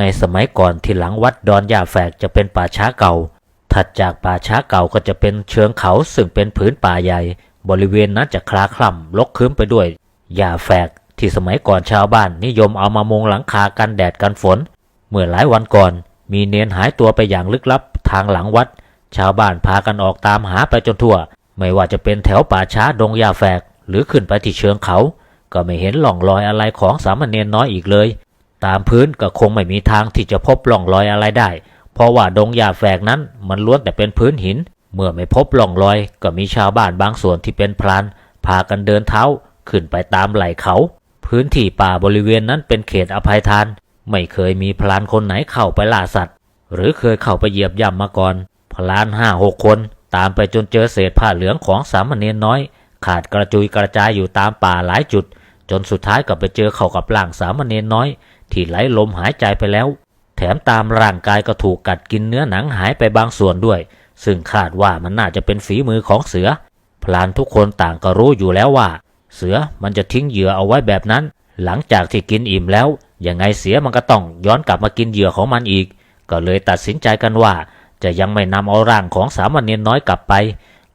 ในสมัยก่อนที่หลังวัดดอนยาแฝกจะเป็นป่าช้าเก่า ถัดจากป่าช้าเก่าก็จะเป็นเชิงเขาซึ่งเป็นผืนป่าใหญ่ บริเวณนั้นจะคลาคล่ำรกครึ้มไปด้วยหญ้าแฝกที่สมัยก่อนชาวบ้านนิยมเอามามุงหลังคากันแดดกันฝน เมื่อหลายวันก่อน มีเนนหายตัวไปอย่างลึกลับทางหลังวัด ชาวบ้านพากันออกตามหาไปจนทั่ว ไม่ว่าจะเป็นแถวป่าช้าดงหญ้าแฝก หรือขึ้นไปที่เชิงเขา ก็ไม่เห็นหล่องรอยอะไรของสามเณรน้อยอีกเลย ตามพื้นก็คงไม่มีทางที่จะพบร่องรอยอะไรได้ เพราะว่าดงหญ้าแฝกนั้นมันล้วนแต่เป็นพื้นหิน เมื่อไม่พบร่องรอย ก็มีชาวบ้านบางส่วนที่เป็นพรานพากันเดินเท้าขึ้นไปตามไหล่เขา พื้นที่ป่าบริเวณนั้นเป็นเขตอภัยทาน ไม่เคยมีพรานคนไหนเข้าไปล่าสัตว์ หรือเคยเข้าไปเหยียบย่ำมาก่อนพลานห้าหกคน ตามไปจนเจอเศษผ้าเหลืองของสามเณรน้อย ขาดกระจุยกระจายอยู่ตามป่าหลายจุด จนสุดท้ายก็ไปเจอเข้ากับร่างสามเณรน้อย ที่ไหลลมหายใจไปแล้ว แถมตามร่างกายก็ถูกกัดกินเนื้อหนังหายไปบางส่วนด้วย ซึ่งคาดว่ามันน่าจะเป็นฝีมือของเสือ พลานทุกคนต่างก็รู้อยู่แล้วว่า เสือมันจะทิ้งเหยื่อเอาไว้แบบนั้น หลังจากที่กินอิ่มแล้วยังไงเสียมันก็ต้องย้อนกลับมากินเหยื่อของมันอีก ก็เลยตัดสินใจกันว่า จะยังไม่นำเอาร่างของสามเณรน้อยกลับไป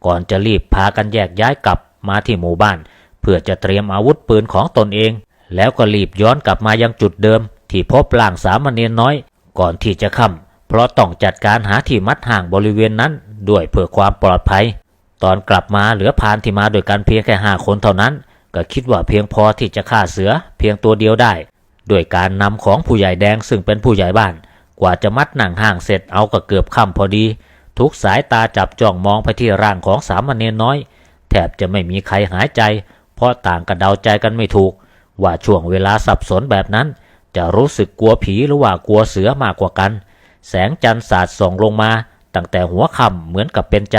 ก่อนจะรีบพากันแยกย้ายกลับมาที่หมู่บ้าน เพื่อจะเตรียมอาวุธปืนของตนเอง แล้วก็รีบย้อนกลับมายังจุดเดิม ที่พบร่างสามเณรน้อย ก่อนที่จะค่ำเพราะต้องจัดการหาที่มัดห่างบริเวณนั้น ด้วยเพื่อความปลอดภัย ตอนกลับมาเหลือพานที่มาโดยกันเพียงแค่ห้าคนเท่านั้น ก็คิดว่าเพียงพอที่จะฆ่าเสือเพียงตัวเดียวได้ด้วยการนำของผู้ใหญ่แดงซึ่งเป็นผู้ใหญ่บ้าน กว่าจะมัดหนังห่างเสร็จเอาก็เกือบค่ำพอดี ทุกสายตาจับจ้องมองไปที่ร่างของสามเณรน้อย แทบจะไม่มีใครหายใจ เพราะต่างกระเดาใจกันไม่ถูก ว่าช่วงเวลาสับสนแบบนั้น จะรู้สึกกลัวผีหรือว่ากลัวเสือมากกว่ากัน แสงจันทร์สาดส่องลงมา ตั้งแต่หัวค่ำเหมือนกับเป็นใจ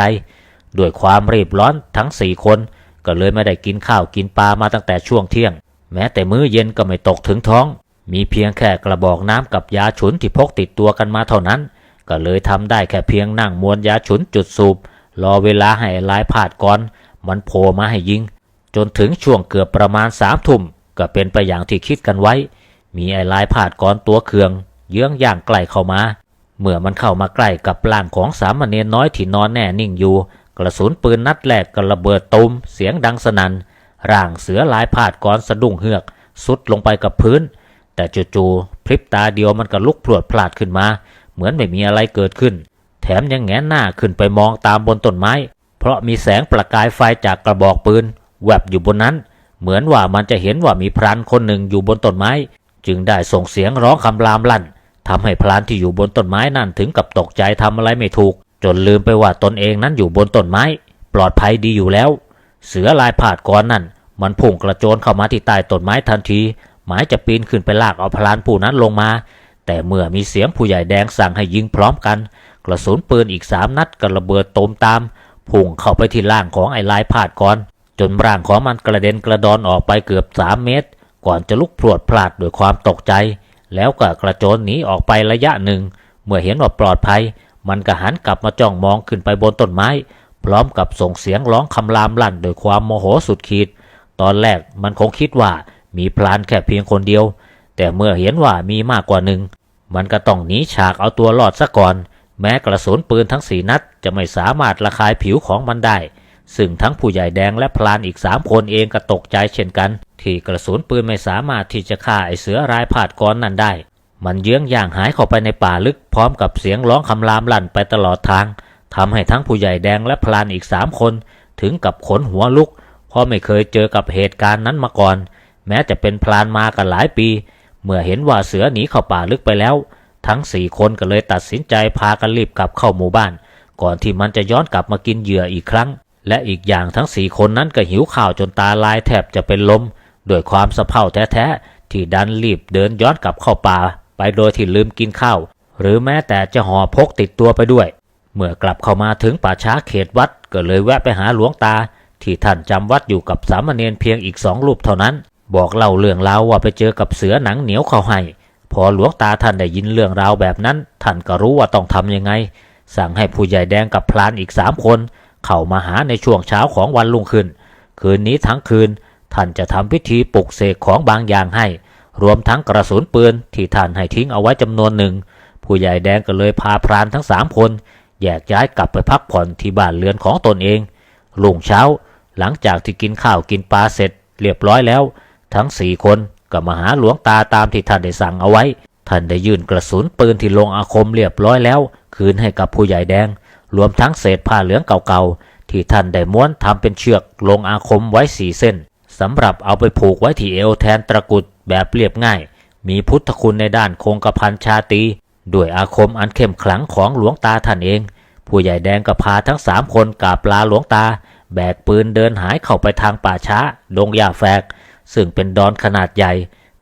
ด้วยความรีบร้อนทั้งสี่คน ก็เลยไม่ได้กินข้าวกินปลามาตั้งแต่ช่วงเที่ยง แม้แต่มื้อเย็นก็ไม่ตกถึงท้อง มีเพียงแค่กระบอกน้ำกับยาฉุนที่พกติดตัวกันมาเท่านั้น ก็เลยทำได้แค่เพียงนั่งมวนยาฉุนจุดสูบรอเวลาให้ลายผาดก่อน มันโผล่มาให้ยิง จนถึงช่วงเกือบประมาณสามทุ่ม ก็เป็นไปอย่างที่คิดกันไว้ มีไอ้ลายผาดก่อนตัวเคือง เยื้องย่างใกล้เข้ามา เมื่อมันเข้ามาใกล้กับร่างของสามเณรน้อยที่นอนแน่นิ่งอยู่ กระสุนปืนนัดแรกก็ระเบิดตูมเสียงดังสนัน่นร่างเสือลายผาดก่อนสะดุ้งเฮือก สุดลงไปกับพื้น แต่จู่ๆพริบตาเดียวมันก็ลุกพรวดพลาดขึ้นมา เหมือนไม่มีอะไรเกิดขึ้น แถมยังแงนหน้าขึ้นไปมองตามบนต้นไม้ เพราะมีแสงประกายไฟจากกระบอกปืนแวบอยู่บนนั้น เหมือนว่ามันจะเห็นว่ามีพรานคนหนึ่งอยู่บนต้นไม้ จึงได้ส่งเสียงร้องคำรามลั่นทำให้พรานที่อยู่บนต้นไม้นั่นถึงกับตกใจทำอะไรไม่ถูก จนลืมไปว่าตนเองนั้นอยู่บนต้นไม้ ปลอดภัยดีอยู่แล้ว เสือลายผาดก่อนนั่น มันพุ่งกระโจนเข้ามาที่ใต้ต้นไม้ทันที หมายจะปีนขึ้นไปลากเอาพลานผู้นั้นลงมา แต่เมื่อมีเสียงผู้ใหญ่แดงสั่งให้ยิงพร้อมกัน กระสุนปืนอีกสามนัดกระเบิดตูมตามพุ่งเข้าไปที่ร่างของไอ้ลายผาดก่อน จนร่างของมันกระเด็นกระดอนออกไปเกือบสามเมตร ก่อนจะลุกพรวดพลาดด้วยความตกใจ แล้วก็กระโจนหนีออกไประยะหนึ่ง เมื่อเห็นว่าปลอดภัย มันก็หันกลับมาจ้องมองขึ้นไปบนต้นไม้ พร้อมกับส่งเสียงร้องคำรามลั่นโดยความโมโหสุดขีด ตอนแรกมันคงคิดว่ามีพลานแค่เพียงคนเดียว แต่เมื่อเห็นว่ามีมากกว่าหนึ่ง มันก็ต้องหนีฉากเอาตัวรอดซะก่อน แม้กระสุนปืนทั้งสี่นัดจะไม่สามารถระคายผิวของมันได้ ซึ่งทั้งผู้ใหญ่แดงและพลานอีกสามคนเองก็ตกใจเช่นกัน ที่กระสุนปืนไม่สามารถที่จะฆ่าไอเสือรายผาดก้อนนั้นได้ มันเยื้องย่างหายเข้าไปในป่าลึกพร้อมกับเสียงร้องคำรามลั่นไปตลอดทางทำให้ทั้งผู้ใหญ่แดงและพลานอีกสามคน ถึงกับขนหัวลุก เพราะไม่เคยเจอกับเหตุการณ์นั้นมาก่อน แม้จะเป็นพลานมากันหลายปี เมื่อเห็นว่าเสือหนีเข้าป่าลึกไปแล้ว ทั้งสี่คนก็เลยตัดสินใจพากันรีบกลับเข้าหมู่บ้าน ก่อนที่มันจะย้อนกลับมากินเหยื่ออีกครั้ง และอีกอย่างทั้งสี่คนนั้นก็หิวข่าวจนตาลายแทบจะเป็นลมด้วยความสะเพร่าแท้ๆที่ดันรีบเดินย้อนกลับเข้าป่า ไปโดยที่ลืมกินข้าว หรือแม้แต่จะห่อพกติดตัวไปด้วย เมื่อกลับเข้ามาถึงป่าช้าเขตวัดก็เลยแวะไปหาหลวงตา ที่ท่านจำวัดอยู่กับสามเณรเพียงอีกสองรูปเท่านั้น บอกเล่าเรื่องราวว่าไปเจอกับเสือหนังเหนียวเขาให้พอหลวงตาท่านได้ยินเรื่องราวแบบนั้น ท่านก็รู้ว่าต้องทำยังไง สั่งให้ผู้ใหญ่แดงกับพลานอีกสามคน เข้ามาหาในช่วงเช้าของวันรุ่งขึ้น คืนนี้ทั้งคืน ท่านจะทำพิธีปลุกเสกของบางอย่างให้ รวมทั้งกระสุนปืนที่ท่านให้ทิ้งเอาไว้จำนวนหนึ่ง ผู้ใหญ่แดงก็เลยพาพรานทั้งสามคนแยกย้ายกลับไปพักผ่อนที่บ้านเรือนของตนเองรุ่งเช้า หลังจากที่กินข้าวกินปลาเสร็จ เรียบร้อยแล้ว ทั้งสี่คนก็มาหาหลวงตาตามที่ท่านได้สั่งเอาไว้ ท่านได้ยื่นกระสุนปืนที่ลงอาคมเรียบร้อยแล้ว คืนให้กับผู้ใหญ่แดง รวมทั้งเศษผ้าเหลืองเก่าๆ ที่ท่านได้ม้วนทำเป็นเชือกลงอาคมไว้สี่เส้นสำหรับเอาไปผูกไว้ที่เอวแทนตะกุดแบบเรียบง่าย มีพุทธคุณในด้านคงกระพันชาตีด้วยอาคมอันเข้มขลังของหลวงตาท่านเอง ผู้ใหญ่แดงก็พาทั้งสามคนกาบลาหลวงตา แบกปืนเดินหายเข้าไปทางป่าช้าดงหญ้าแฝก ซึ่งเป็นดอนขนาดใหญ่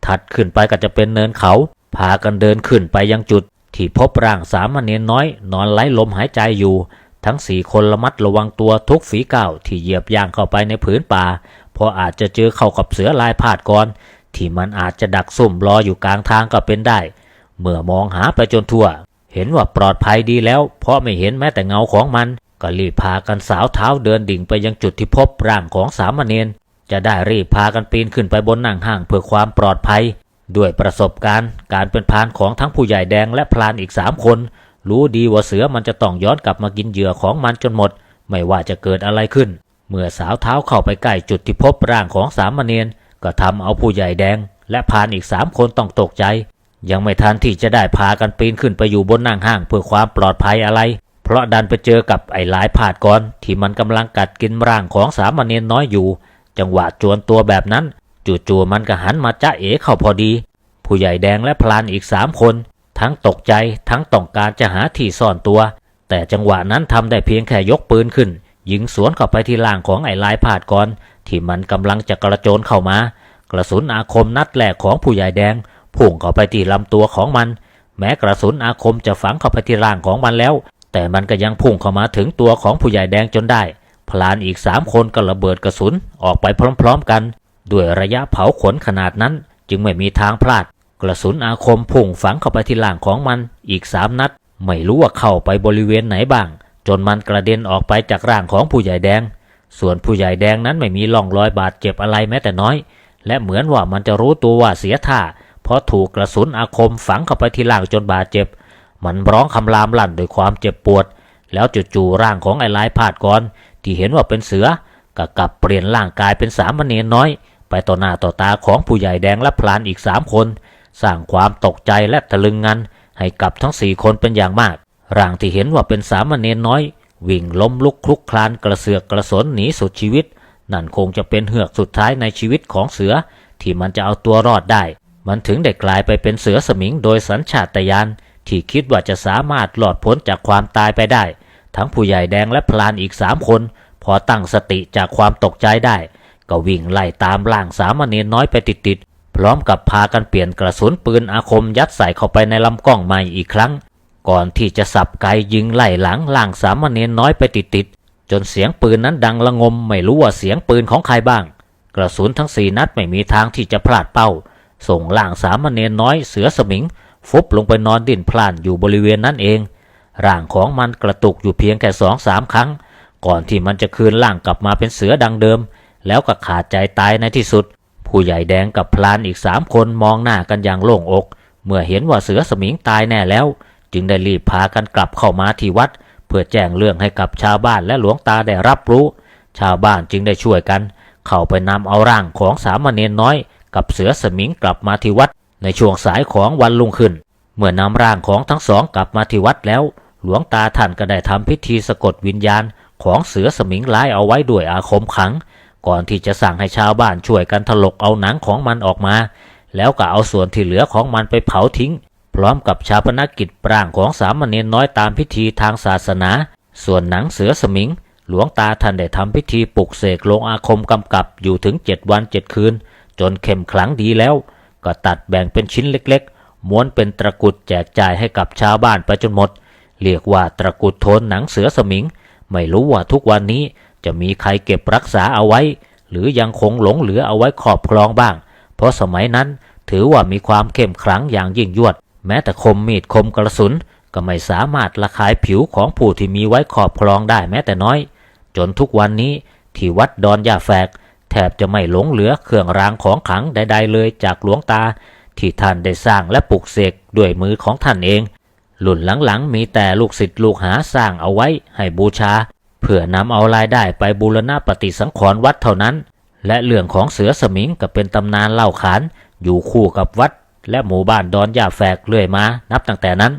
ถัดขึ้นไปก็จะเป็นเนินเขา พากันเดินขึ้นไปยังจุด ที่พบร่างสามเณรน้อย นอนไร้ลมหายใจอยู่ ทั้งสี่คนระมัดระวังตัวทุกฝีก้าวที่เหยียบย่างเข้าไปในผืนป่า เพราะอาจจะเจอเข้ากับเสือลายพาดก่อน ที่มันอาจจะดักซุ่มรออยู่กลางทางก็เป็นได้ เมื่อมองหาไปจนทั่ว เห็นว่าปลอดภัยดีแล้ว เพราะไม่เห็นแม้แต่เงาของมัน ก็รีบพากันสาวเท้าเดินดิ่งไปยังจุดที่พบร่างของสามเณรจะได้รีบพากันปีนขึ้นไปบนนั่งห้างเพื่อความปลอดภัย ด้วยประสบการณ์การเป็นพานของทั้งผู้ใหญ่แดงและพรานอีกสามคน รู้ดีว่าเสือมันจะต้องย้อนกลับมากินเหยื่อของมันจนหมด ไม่ว่าจะเกิดอะไรขึ้น เมื่อสาวเท้าเข้าไปใกล้จุดที่พบร่างของสามเณรก็ทำเอาผู้ใหญ่แดง และพานอีกสามคนต้องตกใจ ยังไม่ทันที่จะได้พากันปีนขึ้นไปอยู่บนนั่งห้างเพื่อความปลอดภัยอะไร เพราะดันไปเจอกับไอ้หลายผาดก่อนที่มันกำลังกัดกินร่างของสามเณรน้อยอยู่ จังหวะจวนตัวแบบนั้น จู่ๆมันก็หันมาจ้าเอ๋เข้าพอดี ผู้ใหญ่แดงและพลานอีกสามคน ทั้งตกใจทั้งต้องการจะหาที่ซ่อนตัว แต่จังหวะนั้นทำได้เพียงแค่ยกปืนขึ้น ยิงสวนเข้าไปที่ล่างของไอ้ลายผาดก่อน ที่มันกำลังจะกระโจนเข้ามา กระสุนอาคมนัดแรกของผู้ใหญ่แดงพุ่งเข้าไปที่ลำตัวของมัน แม้กระสุนอาคมจะฝังเข้าไปที่ร่างของมันแล้ว แต่มันก็ยังพุ่งเข้ามาถึงตัวของผู้ใหญ่แดงจนได้พลานอีกสามคนก็ระเบิดกระสุนออกไปพร้อม ๆกัน ด้วยระยะเผาขนขนาดนั้น จึงไม่มีทางพลาด กระสุนอาคมพุ่งฝังเข้าไปที่หล่างของมันอีกสามนัด ไม่รู้ว่าเข้าไปบริเวณไหนบ้าง จนมันกระเด็นออกไปจากร่างของผู้ใหญ่แดง ส่วนผู้ใหญ่แดงนั้นไม่มีร่องรอยบาดเจ็บอะไรแม้แต่น้อย และเหมือนว่ามันจะรู้ตัวว่าเสียท่า เพราะถูกกระสุนอาคมฝังเข้าไปที่ล่างจนบาดเจ็บ มันร้องคำรามลั่นด้วยความเจ็บปวด แล้วจู่ๆร่างของไอ้ลายพาดก่อนที่เห็นว่าเป็นเสือก็กลับเปลี่ยนร่างกายเป็นสามเณรน้อย ไปต่อหน้าต่อตาของผู้ใหญ่แดงและพลานอีกสามคน สร้างความตกใจและตะลึงงันให้กับทั้งสี่คนเป็นอย่างมาก ร่างที่เห็นว่าเป็นสามเณรน้อย วิ่งล้มลุกคลุกคลานกระเสือกกระสนหนีสุดชีวิต นั่นคงจะเป็นเหือกสุดท้ายในชีวิตของเสือ ที่มันจะเอาตัวรอดได้ มันถึงได้กลายไปเป็นเสือสมิงโดยสัญชาตญาณที่คิดว่าจะสามารถหลอดพ้นจากความตายไปได้ ทั้งผู้ใหญ่แดงและพลานอีกสามคน พอตั้งสติจากความตกใจได้ ก็วิ่งไล่ตามล่างสามเณรน้อยไปติดๆพร้อมกับพากันเปลี่ยนกระสุนปืนอาคมยัดใส่เข้าไปในลำกล้องใหม่อีกครั้ง ก่อนที่จะสับไกยิงไล่หลังล่างสามเณรน้อยไปติดๆจนเสียงปืนนั้นดังละงมไม่รู้ว่าเสียงปืนของใครบ้าง กระสุนทั้งสี่นัดไม่มีทางที่จะพลาดเป้า ส่งล่างสามเณรน้อยเสือสมิง ฟุบลงไปนอนดิ้นพล่านอยู่บริเวณนั้นเองร่างของมันกระตุกอยู่เพียงแค่สองสามครั้ง ก่อนที่มันจะคืนร่างกลับมาเป็นเสือดังเดิม แล้วก็ขาดใจตายในที่สุด ผู้ใหญ่แดงกับพลานอีกสามคนมองหน้ากันอย่างโล่งอก เมื่อเห็นว่าเสือสมิงตายแน่แล้ว จึงได้รีบพากันกลับเข้ามาที่วัด เพื่อแจ้งเรื่องให้กับชาวบ้านและหลวงตาได้รับรู้ ชาวบ้านจึงได้ช่วยกัน เข้าไปนำเอาร่างของสามเณรน้อย กับเสือสมิงกลับมาที่วัด ในช่วงสายของวันรุ่งขึ้น เมื่อนำร่างของทั้งสองกลับมาที่วัดแล้ว หลวงตาท่านก็ได้ทำพิธีสะกดวิญญาณของเสือสมิงร้ายเอาไว้ด้วยอาคมขัง ก่อนที่จะสั่งให้ชาวบ้านช่วยกันถลกเอาหนังของมันออกมา แล้วก็เอาส่วนที่เหลือของมันไปเผาทิ้ง พร้อมกับชาปนกิจร่างของสามเณรน้อยตามพิธีทางศาสนา ส่วนหนังเสือสมิง หลวงตาท่านได้ทำพิธีปลุกเสกลงอาคมกำกับอยู่ถึงเจ็ดวันเจ็ดคืน จนเข้มขลังดีแล้ว ก็ตัดแบ่งเป็นชิ้นเล็กๆ ม้วนเป็นตะกรุดแจกจ่ายให้กับชาวบ้านไปจนหมด เรียกว่าตะกรุดโทนหนังเสือสมิง ไม่รู้ว่าทุกวันนี้ จะมีใครเก็บรักษาเอาไว้ หรือยังคงหลงเหลือเอาไว้ครอบครองบ้าง เพราะสมัยนั้นถือว่ามีความเข้มขลังอย่างยิ่งยวด แม้แต่คมมีดคมกระสุน ก็ไม่สามารถระคายผิวของผู้ที่มีไว้ครอบครองได้แม้แต่น้อย จนทุกวันนี้ที่วัดดอนยาแฝก แทบจะไม่หลงเหลือเครื่องรางของขลังใด ๆ เลยจากหลวงตา ที่ท่านได้สร้างและปลูกเสกด้วยมือของท่านเองรุ่นหลังๆมีแต่ลูกศิษย์ลูกหาสร้างเอาไว้ให้บูชา เพื่อนำเอารายได้ไปบูรณะปฏิสังขรณ์วัดเท่านั้น และเรื่องของเสือสมิงก็เป็นตำนานเล่าขานอยู่คู่กับวัด และหมู่บ้านดอนยาแฝกเรื่อยมา นับตั้งแต่นั้น